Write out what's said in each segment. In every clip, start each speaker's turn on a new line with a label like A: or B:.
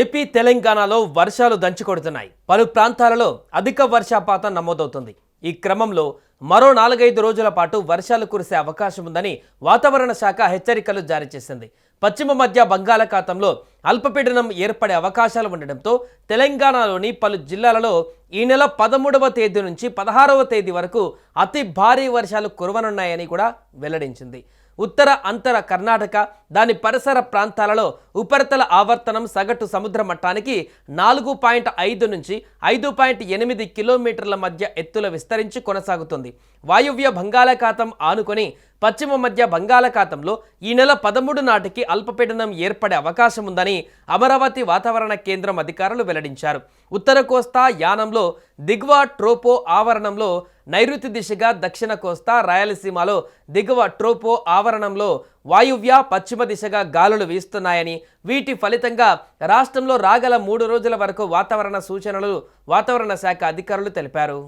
A: AP తెలంగాణలో వర్షాలు కొడుతున్నాయి పలు ప్రాంతాలలో అధిక వర్షపాతం నమోదవుతుంది ఈ క్రమంలో మరో నాలుగైదు రోజుల పాటు వర్షాలు కురిసే అవకాశం ఉందని వాతావరణ శాఖ హెచ్చరికలు జారీ చేసింది పశ్చిమ మధ్య బంగాళాఖాతంలో అల్పపీడనం ఏర్పడే అవకాశాలు ఉండడంతో తెలంగాణలోని పలు జిల్లాలలో ఈ నెల పదమూడవ తేదీ నుంచి పదహారవ తేదీ వరకు అతి భారీ వర్షాలు కురవనున్నాయని కూడా వెల్లడించింది ఉత్తర అంతర కర్ణాటక దాని పరిసర ప్రాంతాలలో ఉపరితల ఆవర్తనం సగటు సముద్ర మట్టానికి నాలుగు పాయింట్ ఐదు నుంచి ఐదు పాయింట్ ఎనిమిది కిలోమీటర్ల మధ్య ఎత్తుల విస్తరించి కొనసాగుతుంది వాయువ్య బంగాళాఖాతం ఆనుకొని పశ్చిమ మధ్య బంగాళాఖాతంలో ఈ నెల పదమూడు నాటికి అల్పపీడనం ఏర్పడే అవకాశం ఉందని అమరావతి వాతావరణ కేంద్రం అధికారులు వెల్లడించారు ఉత్తర కోస్తా యానంలో దిగువ ట్రోపో ఆవరణంలో నైరుతి దిశగా దక్షిణ కోస్తా రాయలసీమలో దిగువ ట్రోపో ఆవరణంలో వాయువ్య పశ్చిమ దిశగా గాలులు వీస్తున్నాయని వీటి ఫలితంగా రాష్ట్రంలో రాగల మూడు రోజుల వరకు వాతావరణ సూచనలు వాతావరణ శాఖ అధికారులు తెలిపారు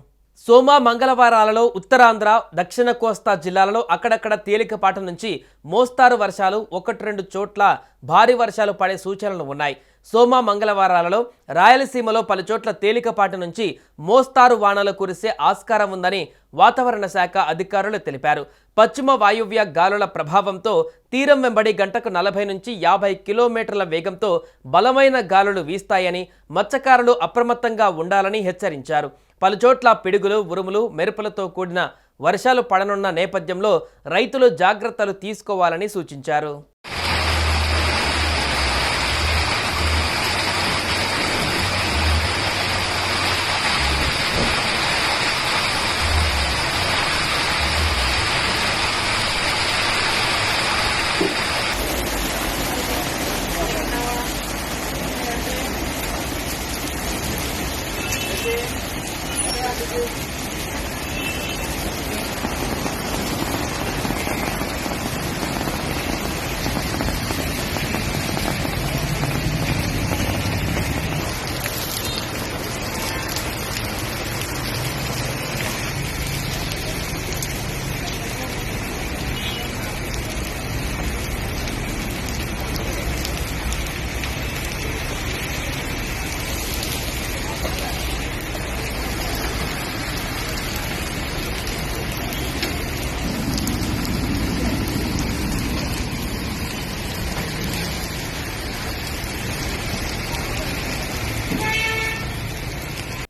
A: సోమ మంగళవారాలలో ఉత్తరాంధ్ర దక్షిణ కోస్తా జిల్లాలలో అక్కడక్కడ తేలికపాట నుంచి మోస్తారు వర్షాలు ఒకటి రెండు చోట్ల భారీ వర్షాలు పడే సూచనలు ఉన్నాయి సోమ మంగళవారాలలో రాయలసీమలో పలుచోట్ల తేలికపాటి నుంచి మోస్తారు వానలు కురిసే ఆస్కారం ఉందని వాతావరణ శాఖ అధికారులు తెలిపారు పశ్చిమ వాయువ్య గాలుల ప్రభావంతో తీరం వెంబడి గంటకు నలభై నుంచి యాభై కిలోమీటర్ల వేగంతో బలమైన గాలులు వీస్తాయని మత్స్యకారులు అప్రమత్తంగా ఉండాలని హెచ్చరించారు పలుచోట్ల పిడుగులు ఉరుములు మెరుపులతో కూడిన వర్షాలు పడనున్న నేపథ్యంలో రైతులు జాగ్రత్తలు తీసుకోవాలని సూచించారు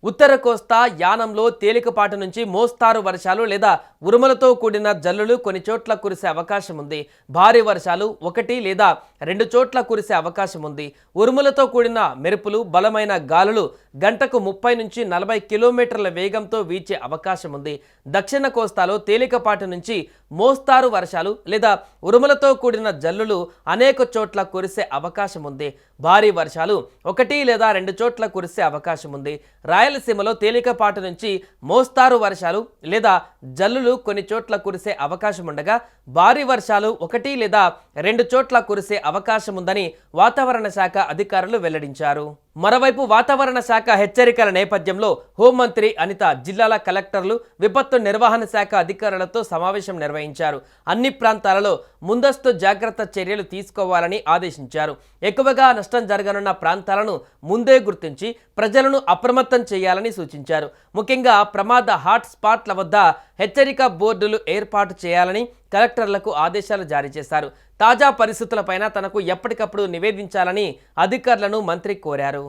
A: ఉత్తర కోస్తా యానంలో తేలికపాటి నుంచి మోస్తారు వర్షాలు లేదా ఉరుములతో కూడిన జల్లులు కొన్ని చోట్ల కురిసే అవకాశం ఉంది భారీ వర్షాలు ఒకటి లేదా రెండు చోట్ల కురిసే అవకాశం ఉంది ఉరుములతో కూడిన మెరుపులు బలమైన గాలులు గంటకు ముప్పై నుంచి నలభై కిలోమీటర్ల వేగంతో వీచే అవకాశం ఉంది దక్షిణ కోస్తాలో తేలికపాటి నుంచి మోస్తారు వర్షాలు లేదా ఉరుములతో కూడిన జల్లులు అనేక చోట్ల కురిసే అవకాశం ఉంది భారీ వర్షాలు ఒకటి లేదా రెండు చోట్ల కురిసే అవకాశం ఉంది రాయలసీమలో తేలికపాటు నుంచి మోస్తారు వర్షాలు లేదా జల్లులు కొన్ని చోట్ల కురిసే అవకాశం ఉండగా భారీ వర్షాలు ఒకటి లేదా రెండు చోట్ల కురిసే అవకాశం ఉందని వాతావరణ శాఖ అధికారులు వెల్లడించారు మరోవైపు వాతావరణ శాఖ హెచ్చరికల నేపథ్యంలో హోంమంత్రి అనిత జిల్లాల కలెక్టర్లు విపత్తు నిర్వహణ శాఖ అధికారులతో సమావేశం నిర్వహించారు అన్ని ప్రాంతాలలో ముందస్తు జాగ్రత్త చర్యలు తీసుకోవాలని ఆదేశించారు ఎక్కువగా నష్టం జరగనున్న ప్రాంతాలను ముందే గుర్తించి ప్రజలను అప్రమత్తం చేయాలని సూచించారు ముఖ్యంగా ప్రమాద హాట్ స్పాట్ల వద్ద హెచ్చరిక బోర్డులు ఏర్పాటు చేయాలని కలెక్టర్లకు ఆదేశాలు జారీ చేశారు తాజా పరిస్థితులపైన తనకు ఎప్పటికప్పుడు నివేదించాలని అధికారులను మంత్రి కోరారు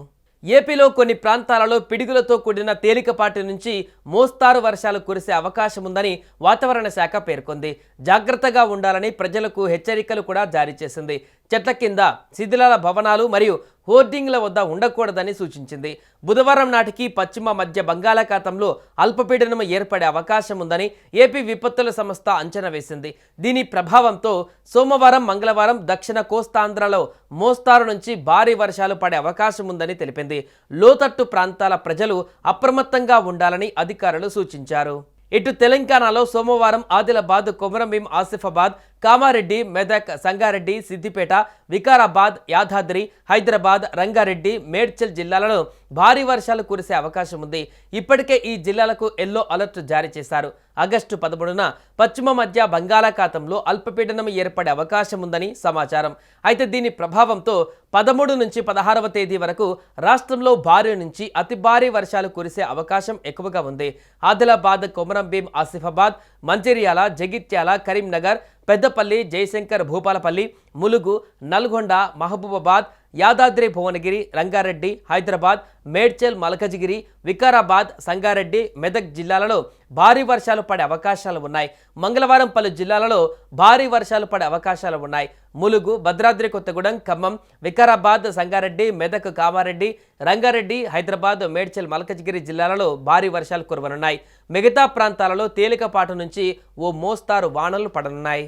A: ఏపీలో కొన్ని ప్రాంతాలలో పిడుగులతో కూడిన తేలికపాటి నుంచి మోస్తారు వర్షాలు కురిసే అవకాశం ఉందని వాతావరణ శాఖ పేర్కొంది జాగ్రత్తగా ఉండాలని ప్రజలకు హెచ్చరికలు కూడా జారీ చేసింది చెట్ల కింద శిథిలాల భవనాలు మరియు హోర్డింగ్ల వద్ద ఉండకూడదని సూచించింది బుధవారం నాటికి పశ్చిమ మధ్య బంగాళాఖాతంలో అల్పపీడనం ఏర్పడే అవకాశం ఉందని ఏపీ విపత్తుల సంస్థ అంచనా వేసింది దీని ప్రభావంతో సోమవారం మంగళవారం దక్షిణ కోస్తాంధ్రలో మోస్తారు నుంచి భారీ వర్షాలు పడే అవకాశం ఉందని తెలిపింది లోతట్టు ప్రాంతాల ప్రజలు అప్రమత్తంగా ఉండాలని అధికారులు సూచించారు ఇటు తెలంగాణలో సోమవారం ఆదిలాబాద్ కొమరంభీం ఆసిఫాబాద్ కామారెడ్డి మెదక్ సంగారెడ్డి సిద్దిపేట వికారాబాద్ యాదాద్రి హైదరాబాద్ రంగారెడ్డి మేడ్చల్ జిల్లాలలో భారీ వర్షాలు కురిసే అవకాశం ఉంది ఇప్పటికే ఈ జిల్లాలకు ఎల్లో అలర్ట్ జారీ చేశారు ఆగస్టు పదమూడున పశ్చిమ మధ్య బంగాళాఖాతంలో అల్పపీడనం ఏర్పడే అవకాశం ఉందని సమాచారం అయితే దీని ప్రభావంతో పదమూడు నుంచి పదహారవ తేదీ వరకు రాష్ట్రంలో భారీ నుంచి అతి భారీ వర్షాలు కురిసే అవకాశం ఎక్కువగా ఉంది ఆదిలాబాద్ కొమరంభీం ఆసిఫాబాద్ మంచిర్యాల జగిత్యాల కరీంనగర్ పెద్దపల్లి జయశంకర్ భూపాలపల్లి ములుగు నల్గొండ మహబూబాబాద్ యాదాద్రి భువనగిరి రంగారెడ్డి హైదరాబాద్ మేడ్చల్ మలకజగిరి వికారాబాద్ సంగారెడ్డి మెదక్ జిల్లాలలో భారీ వర్షాలు పడే అవకాశాలు ఉన్నాయి మంగళవారం పలు జిల్లాలలో భారీ వర్షాలు పడే అవకాశాలు ఉన్నాయి ములుగు భద్రాద్రి కొత్తగూడెం ఖమ్మం వికారాబాద్ సంగారెడ్డి మెదక్ కామారెడ్డి రంగారెడ్డి హైదరాబాద్ మేడ్చల్ మలకజగిరి జిల్లాలలో భారీ వర్షాలు కురవనున్నాయి మిగతా ప్రాంతాలలో తేలికపాటు నుంచి ఓ మోస్తారు వానలు పడనున్నాయి